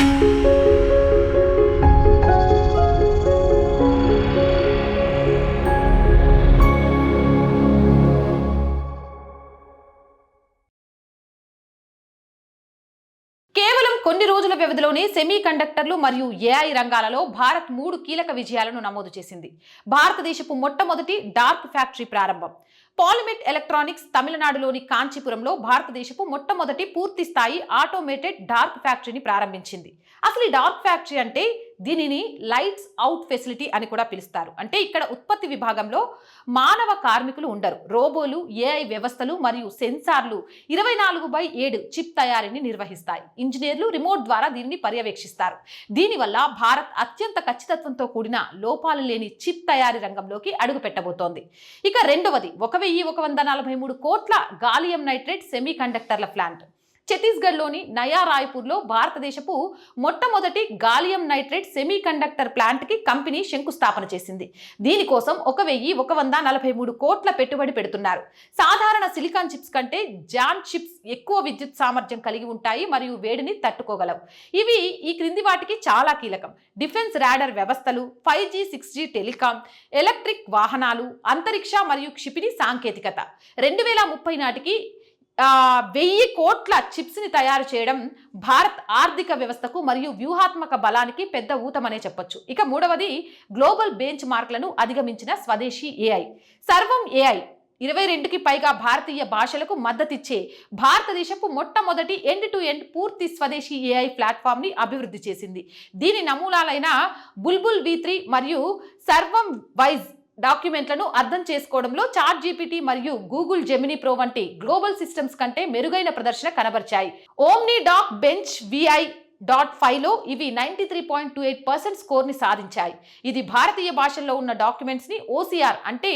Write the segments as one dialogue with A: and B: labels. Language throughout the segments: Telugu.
A: Música కొన్ని రోజుల వ్యవధిలోనే సెమీ కండక్టర్లు మరియు ఏఐ రంగాలలో భారత్ మూడు కీలక విజయాలను నమోదు చేసింది. భారతదేశపు మొట్టమొదటి డార్క్ ఫ్యాక్టరీ ప్రారంభం. పాలిమెట్ ఎలక్ట్రానిక్స్ తమిళనాడులోని కాంచీపురంలో భారతదేశపు మొట్టమొదటి పూర్తి స్థాయి ఆటోమేటెడ్ డార్క్ ఫ్యాక్టరీని ప్రారంభించింది. అసలు ఈ డార్క్ ఫ్యాక్టరీ అంటే దీనిని లైట్స్ అవుట్ ఫెసిలిటీ అని కూడా పిలుస్తారు. అంటే ఇక్కడ ఉత్పత్తి విభాగంలో మానవ కార్మికులు ఉండరు. రోబోలు ఏఐ వ్యవస్థలు మరియు సెన్సార్లు ఇరవై నాలుగు బై ఏడు చిప్ తయారీని నిర్వహిస్తాయి. ఇంజనీర్లు రిమోట్ ద్వారా దీనిని పర్యవేక్షిస్తారు. దీనివల్ల భారత్ అత్యంత ఖచ్చితత్వంతో కూడిన లోపాలు లేని చిప్ తయారీ రంగంలోకి అడుగు పెట్టబోతోంది ఇక రెండవది ఒక వెయ్యి ఒక వంద నలభై మూడు కోట్ల గాలియం నైట్రేట్ సెమీ కండక్టర్ల ప్లాంట్. ఛత్తీస్గఢ్లోని నయా రాయ్పూర్లో భారతదేశపు మొట్టమొదటి గాలియం నైట్రేట్ సెమీ కండక్టర్ ప్లాంట్కి కంపెనీ శంకుస్థాపన చేసింది. దీనికోసం ఒక వెయ్యి ఒక వంద నలభై మూడు కోట్ల పెట్టుబడి పెడుతున్నారు. సాధారణ సిలికాన్ చిప్స్ కంటే జాన్ చిప్స్ ఎక్కువ విద్యుత్ సామర్థ్యం కలిగి ఉంటాయి మరియు వేడిని తట్టుకోగలవు. ఇవి ఈ క్రింది వాటికి చాలా కీలకం. డిఫెన్స్ రాడర్ వ్యవస్థలు five G six G telecom electric వాహనాలు అంతరిక్ష మరియు క్షిపిణి సాంకేతికత. రెండు వేల ముప్పై నాటికి వెయ్యి కోట్ల చిప్స్ని తయారు చేయడం భారత్ ఆర్థిక వ్యవస్థకు మరియు వ్యూహాత్మక బలానికి పెద్ద ఊతమనే చెప్పొచ్చు. ఇక మూడవది గ్లోబల్ బెంచ్ మార్క్లను అధిగమించిన స్వదేశీ ఏఐ. సర్వం ఏఐ ఇరవై రెండుకి పైగా భారతీయ భాషలకు మద్దతిచ్చే భారతదేశపు మొట్టమొదటి ఎండ్ టు ఎండ్ పూర్తి స్వదేశీ ఏఐ ప్లాట్ఫామ్ని అభివృద్ధి చేసింది. దీని నమూనాలైన బుల్బుల్ వి త్రీ మరియు సర్వం వైజ్ డాక్యుమెంట్లను అర్థం చేసుకోవడంలో చాట్ జీపీటీ మరియు గూగుల్ జెమినీ ప్రో వంటి గ్లోబల్ సిస్టమ్స్ కంటే మెరుగైన ప్రదర్శన కనబరిచాయి. Omni doc bench VI dot ఫైవ్లో ఇవి ninety three point two eight percent స్కోర్ని సాధించాయి. ఇది భారతీయ భాషల్లో ఉన్న డాక్యుమెంట్స్ని ఓసీఆర్ అంటే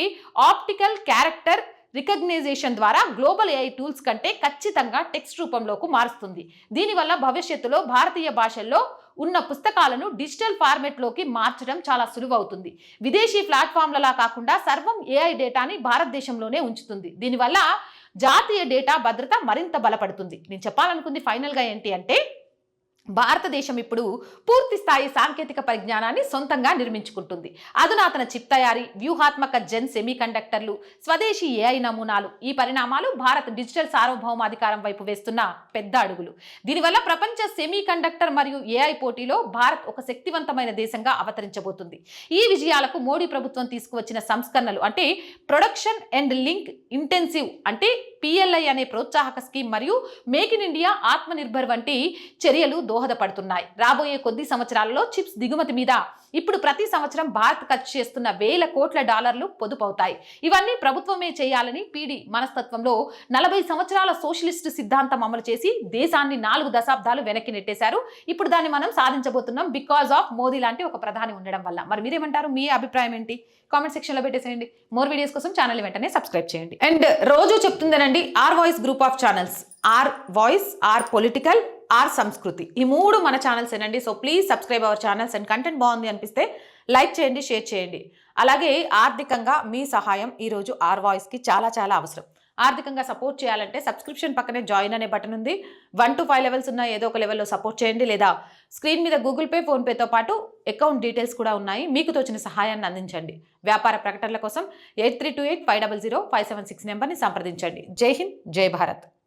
A: ఆప్టికల్ క్యారెక్టర్ రికగ్నైజేషన్ ద్వారా గ్లోబల్ ఏఐ టూల్స్ కంటే ఖచ్చితంగా టెక్స్ట్ రూపంలోకి మారుస్తుంది. దీనివల్ల భవిష్యత్తులో భారతీయ భాషల్లో ఉన్న పుస్తకాలను డిజిటల్ ఫార్మెట్లోకి మార్చడం చాలా సులువవుతుంది. విదేశీ ప్లాట్ఫామ్లలా కాకుండా సర్వం ఏఐ డేటాని భారతదేశంలోనే ఉంచుతుంది. దీనివల్ల జాతీయ డేటా భద్రత మరింత బలపడుతుంది. నేను చెప్పాలనుకుంది ఫైనల్గా ఏంటి అంటే భారతదేశం ఇప్పుడు పూర్తి స్థాయి సాంకేతిక పరిజ్ఞానాన్ని సొంతంగా నిర్మించుకుంటుంది. అధునాతన చిప్ తయారీ వ్యూహాత్మక జెన్ సెమీ కండక్టర్లు స్వదేశీ ఏఐ నమూనాలు ఈ పరిణామాలు భారత్ డిజిటల్ సార్వభౌమాధికారం వైపు వేస్తున్న పెద్ద అడుగులు. దీనివల్ల ప్రపంచ సెమీ కండక్టర్ మరియు ఏఐ పోటీలో భారత్ ఒక శక్తివంతమైన దేశంగా అవతరించబోతుంది. ఈ విజయాలకు మోడీ ప్రభుత్వం తీసుకువచ్చిన సంస్కరణలు అంటే ప్రొడక్షన్ అండ్ లింక్ ఇంటెన్సివ్ అంటే పిఎల్ఐ అనే ప్రోత్సాహక స్కీమ్ మరియు మేక్ ఇన్ ఇండియా ఆత్మనిర్భర్ వంటి చర్యలు దోహదపడుతున్నాయి. రాబోయే కొద్ది సంవత్సరాలలో చిప్స్ దిగుమతి మీద. ఇప్పుడు ప్రతి సంవత్సరం భారత్ ఖర్చు చేస్తున్న వేల కోట్ల డాలర్లు పొదుపవుతాయి. ఇవన్నీ ప్రభుత్వమే చేయాలని పీడి మనస్తత్వంలో నలభై సంవత్సరాల సోషలిస్ట్ సిద్ధాంతం అమలు చేసి దేశాన్ని నాలుగు దశాబ్దాలు వెనక్కి నెట్టేశారు. ఇప్పుడు దాన్ని మనం సాధించబోతున్నాం బికాస్ ఆఫ్ మోదీ లాంటి ఒక ప్రధాని ఉండడం వల్ల. మరి మీరేమంటారు? మీ అభిప్రాయం ఏంటి? కామెంట్ సెక్షన్లో పెట్టేసేయండి. మోర్ వీడియోస్ కోసం ఛానల్ వెంటనే సబ్స్క్రైబ్ చేయండి. అండ్ రోజు చెప్తుందేనండి R voice group of channels R voice R political R Sanskriti. ఈ మూడు మన ఛానల్స్ ఏనండి. So please subscribe our channels and content బాగుంది అనిపిస్తే లైక్ చేయండి షేర్ చేయండి. అలాగే ఆర్థికంగా మీ సహాయం ఈరోజు ఆర్ వాయిస్కి చాలా చాలా అవసరం. ఆర్థికంగా సపోర్ట్ చేయాలంటే సబ్స్క్రిప్షన్ పక్కనే జాయిన్ అనే బటన్ ఉంది. వన్ టు ఫైవ్ లెవెల్స్ ఉన్న ఏదో ఒక లెవెల్లో సపోర్ట్ చేయండి. లేదా స్క్రీన్ మీద గూగుల్ పే ఫోన్పేతో పాటు అకౌంట్ డీటెయిల్స్ కూడా ఉన్నాయి. మీకు తోచిన సహాయాన్ని అందించండి. వ్యాపార ప్రకటనల కోసం eight three two eight five double zero five seven six నెంబర్ని సంప్రదించండి. జై హింద్ జై భారత్.